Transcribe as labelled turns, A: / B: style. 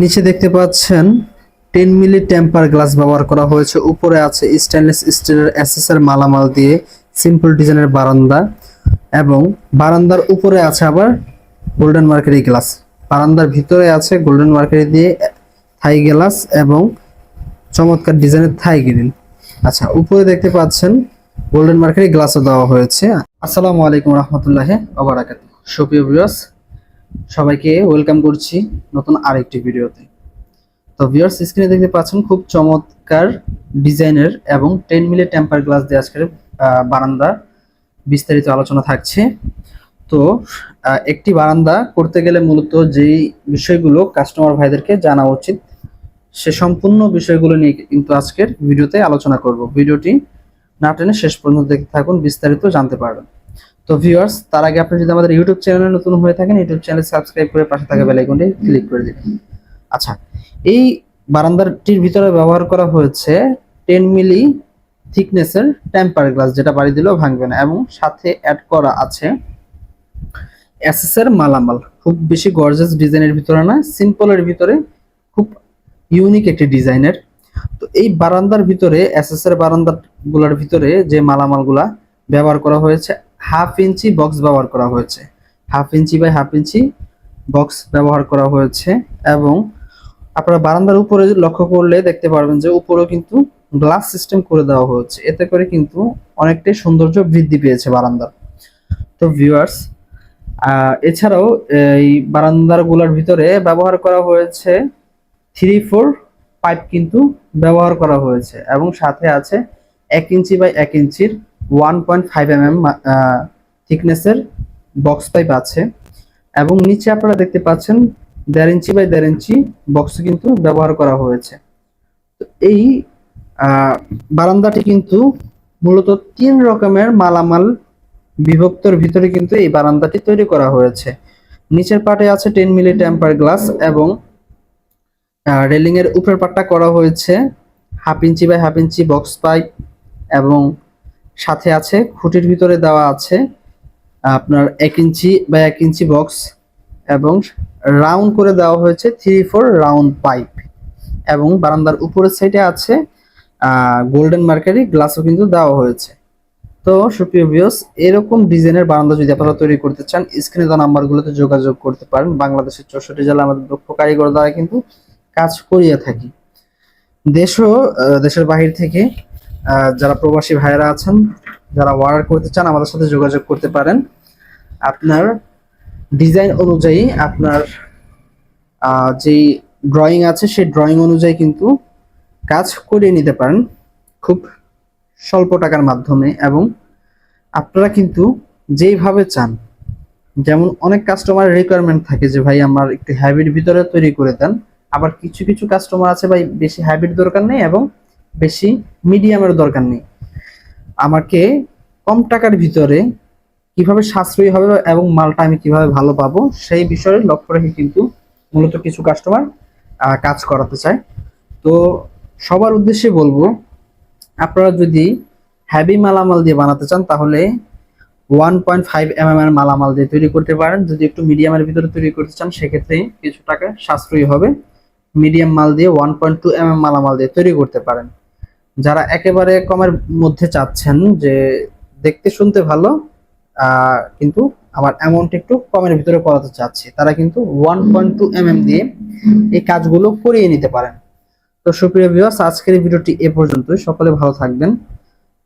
A: নিচে দেখতে পাচ্ছেন টেন মিলি টেম্পার গ্লাস ব্যবহার করা হয়েছে। উপরে আছে স্টেনলেস স্টিলের এসএসআর মালামাল দিয়ে সিম্পল ডিজাইনের বারান্দা এবং বারান্দার উপরে আছে আবার গোল্ডেন মার্কারি গ্লাস বারান্দার ভিতরে আছে গোল্ডেন মার্কারি দিয়ে থাই গ্লাস এবং চমৎকার ডিজাইনের থাই গ্রিল আচ্ছা উপরে দেখতে পাচ্ছেন গোল্ডেন মার্কারি গ্লাসও দেওয়া হয়েছে। আসসালামু আলাইকুম রহমতুল্লাহ ওবারাকাত সুপ্রিয় সবাইকে ওয়েলকাম করছি নতুন আরেকটি ভিডিওতে। তো ভিউয়ার্স স্ক্রিনে দেখতে পাচ্ছেন, খুব চমৎকার ডিজাইনের এবং টেন মিলি টেম্পার গ্লাস দিয়ে আজকের বারান্দা বিস্তারিত আলোচনা থাকছে। তো একটি বারান্দা করতে গেলে মূলত যেই বিষয়গুলো কাস্টমার ভাইদেরকে জানা উচিত, সে সম্পূর্ণ বিষয়গুলো নিয়ে কিন্তু আজকের ভিডিওতে আলোচনা করব। ভিডিওটি না টেনে শেষ পর্যন্ত দেখতে থাকুন, বিস্তারিত জানতে পারবেন। তো ভিউয়ার্স তার আগে আপনি যদি আমাদের ইউটিউব চ্যানেলে নতুন হয়ে থাকেন ইউটিউব চ্যানেল সাবস্ক্রাইব করে পাশে থাকা বেল আইকনটি ক্লিক করে দিবেন। আচ্ছা এই বারান্দাটির ভিতরে ব্যবহার করা হয়েছে টেন মিলি থিকনেসের টেম্পার গ্লাস যেটা বাড়ি দিলেও ভাঙবে না এবং সাথে অ্যাড করা আছে এর মালামাল। খুব বেশি গর্জাস ডিজাইনের ভিতরে না সিম্পলের ভিতরে খুব ইউনিক একটি ডিজাইনের তো এই বারান্দার ভিতরে এর বারান্দাগুলোর ভিতরে যে মালামালগুলা ব্যবহার করা হয়েছে হাফ ইঞ্চি বক্স ব্যবহার করা হয়েছে। Half inch by half inch box ব্যবহার করা হয়েছে এবং আপনারা বারান্দার উপরে লক্ষ্য করলে দেখতে পারবেন যে উপরেও কিন্তু গ্লাস সিস্টেম করে দেওয়া হয়েছে। এতে করে কিন্তু অনেকটাই সৌন্দর্য বৃদ্ধি পেয়েছে বারান্দার। তো ভিউয়ার্স এছাড়াও এই বারান্দারগুলার ভিতরে ব্যবহার করা হয়েছে থ্রি ফোর পাইপ কিন্তু ব্যবহার করা হয়েছে এবং সাথে আছে এক ইঞ্চি বাই এক ইঞ্চির one point five M M থিকনেসের box pipe আছে। এবং নিচে আপনারা দেখতে পাচ্ছেন, দেড় ইঞ্চি বাই দেড় ইঞ্চি বক্স কিন্তু ব্যবহার করা হয়েছে। তো এই বারান্দাটি কিন্তু মূলত তিন রকমের মালামাল বিভক্তর ভিতরে কিন্তু এই বারান্দাটি তৈরি করা হয়েছে। নিচের পাটে আছে টেন মিলি টেম্পার গ্লাস এবং রেলিং এর উপরের পাটটা করা হয়েছে half inch by half inch box pipe এবং সাথে আছে, খুঁটির ভিতরে দেওয়া আছে, আপনার এক ইঞ্চি বা এক ইঞ্চি বক্স এবং রাউন্ড করে দেওয়া হয়েছে থ্রি ফোর রাউন্ড পাইপ এবং বারান্দার উপরের সাইডে আছে গোল্ডেন মার্কারি, গ্লাসও কিন্তু দেওয়া হয়েছে। তো সুপ্রিয় ভিউস এরকম ডিজাইনের বারান্দা যদি আপনারা তৈরি করতে চান, স্ক্রিনে দেওয়া নাম্বারগুলোতে যোগাযোগ করতে পারেন। বাংলাদেশের চৌষট্টি জেলা আমাদের দক্ষ কারিগর দ্বারা কিন্তু কাজ করিয়ে থাকি। দেশও দেশের বাহির থেকে যারা প্রবাসী ভাইয়েরা আছেন, যারা অর্ডার করতে চান, আমাদের সাথে যোগাযোগ করতে পারেন। আপনার ডিজাইন অনুযায়ী আপনার যেই ড্রয়িং আছে, সেই ড্রয়িং অনুযায়ী কিন্তু কাজ করিয়ে নিতে পারেন খুব স্বল্প টাকার মাধ্যমে এবং আপনারা কিন্তু যেইভাবে চান, যেমন অনেক কাস্টমার রিকোয়ারমেন্ট থাকে যে, ভাই, আমার একটু হ্যাবিট ভিতরে তৈরি করে দেন। আবার কিছু কিছু কাস্টমার আছে, ভাই, বেশি হ্যাবিট দরকার নেই এবং বেশি মিডিয়ামের দরকার নেই। আমাকে কম টাকার ভিতরে কীভাবে সাশ্রয়ী হবে এবং মালটা আমি কীভাবে ভালো পাবো, সেই বিষয়ে লক্ষ্য রেখে কিন্তু মূলত কিছু কাস্টমার কাজ করাতে চায়। তো সবার উদ্দেশ্যে বলব, আপনারা যদি হ্যাভি মালামাল দিয়ে বানাতে চান, তাহলে one point five M M এর মালামাল দিয়ে তৈরি করতে পারেন। যদি একটু মিডিয়ামের ভিতরে তৈরি করতে চান, সেক্ষেত্রে কিছু টাকা সাশ্রয়ী হবে। মিডিয়াম মাল দিয়ে one point two M M মালামাল দিয়ে তৈরি করতে পারেন। যারা একেবারে কমের মধ্যে চাচ্ছেন যে দেখতে শুনতে ভালো কিন্তু আমার অ্যামাউন্ট একটু কমের ভিতরে করাতে চাচ্ছি, তারা কিন্তু ওয়ান পয়েন্ট টু দিয়ে এই কাজগুলো করিয়ে নিতে পারেন। তো সুপ্রিয় ভিউয়ার্স আজকের ভিডিওটি এ পর্যন্তই। সকলে ভালো থাকবেন।